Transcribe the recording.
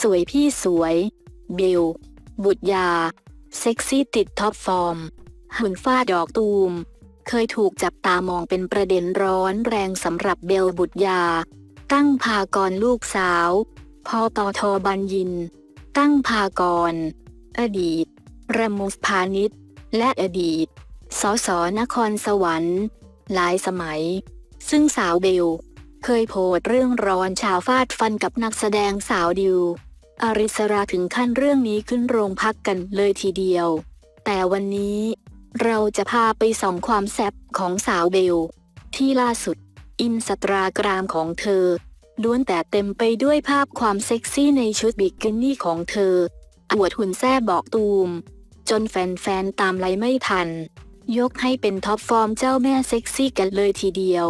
สวยพี่สวยเบลบุตรยา เซ็กซี่ติดท็อปฟอร์ม หุ่นฟาดอกตูม เคยถูกจับตามองเป็นประเด็นร้อนแรงสำหรับเบลบุตรยา ตั้งพากรลูกสาว พอตอทอบัญญิน ตั้งพากร อดีตระมุสพาณิชย์และอดีต สสนครสวรรค์ หลายสมัย ซึ่งสาวเบล เคยโพสเรื่องร้อนชาวฟาดฟันกับนักแสดงสาวดิว อริสราถึงขั้นเรื่องนี้ขึ้นโรงพักกันเลยทีเดียว แต่วันนี้ เราจะพาไปส่องความแซ่บของสาวเบล ที่ล่าสุด อินสตราแกรมของเธอล้วนแต่เต็มไปด้วยภาพความเซ็กซี่ในชุดบิกินี่ของเธอ อวดหุ่นแซ่บบอกตูม จนแฟนๆตามไล่ไม่ทัน ยกให้เป็นท็อปฟอร์มเจ้าแม่เซ็กซี่กันเลยทีเดียว